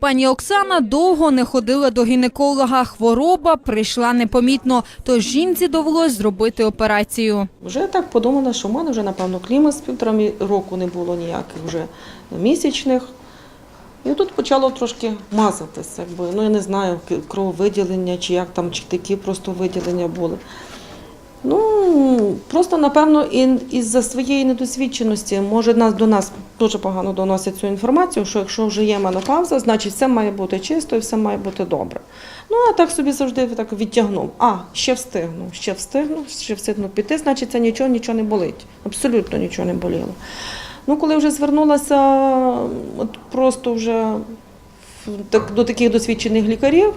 Пані Оксана довго не ходила до гінеколога. Хвороба прийшла непомітно, тож жінці довелось зробити операцію. Вже так подумала, що в мене вже, напевно, клімат з півтора року не було ніяких вже місячних. І тут почало трошки мазатися, якби, ну я не знаю, крововиділення чи як там, чи такі просто виділення були. Просто, напевно, і, із-за своєї недосвідченості, може, нас до нас дуже погано доносять цю інформацію, що якщо вже є менопауза, значить все має бути чисто і все має бути добре. Ну, а так собі завжди так відтягнув. А, ще встигну, ще встигну, ще встигну піти, значить це нічого, нічого не болить. Абсолютно нічого не боліло. Ну, коли вже звернулася от просто вже так, до таких досвідчених лікарів,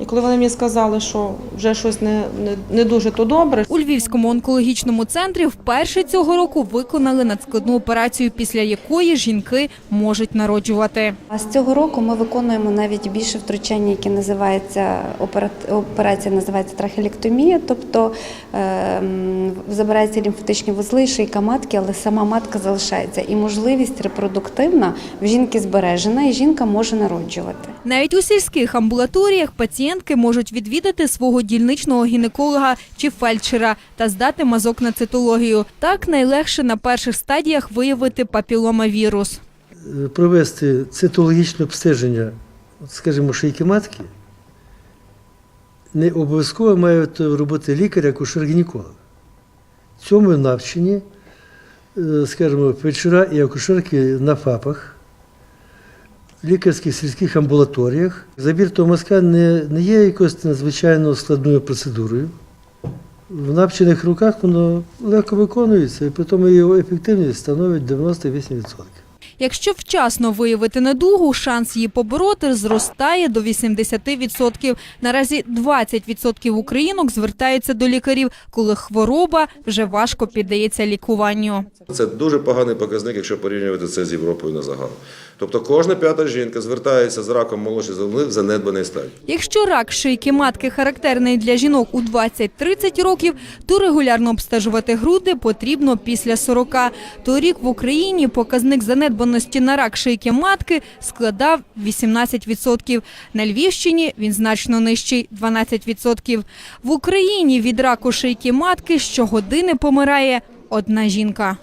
і коли вони мені сказали, що вже щось не, не, не дуже то добре, У Львівському онкологічному центрі вперше цього року виконали надскладну операцію, після якої жінки можуть народжувати. А з цього року ми виконуємо навіть більше втручання, яке називається операція називається трахелектомія, тобто ем, забираються лімфатичні вузли, шийка матки, але сама матка залишається. І можливість репродуктивна в жінки збережена, і жінка може народжувати. Навіть у сільських амбулаторіях пацієнтки можуть відвідати свого дільничного гінеколога чи фельдшера та здати мазок на цитологію. Так найлегше на перших стадіях виявити папіломавірус. Е, провести цитологічне обстеження, скажімо, шийки матки, не обов'язково має робити лікар, акушер гінеколог Цьому навчені, е, скажімо, фельдшера і акушерки на ФАПах, лікарських сільських амбулаторіях. Забір того мазка не, не є якоюсь надзвичайно складною процедурою. В навчених руках воно легко виконується, і при тому його ефективність становить 98%. Якщо вчасно виявити недугу, шанс її побороти зростає до 80%. Наразі 20% українок звертаються до лікарів, коли хвороба вже важко піддається лікуванню. Це дуже поганий показник, якщо порівнювати це з Європою на загал. Тобто кожна п'ята жінка звертається з раком молочної залози в занедбаний стадії. Якщо рак шийки матки характерний для жінок у 20-30 років, то регулярно обстежувати груди потрібно після 40. Торік в Україні показник занедбаності на рак шийки матки складав 18%. На Львівщині він значно нижчий – 12%. В Україні від раку шийки матки щогодини помирає одна жінка.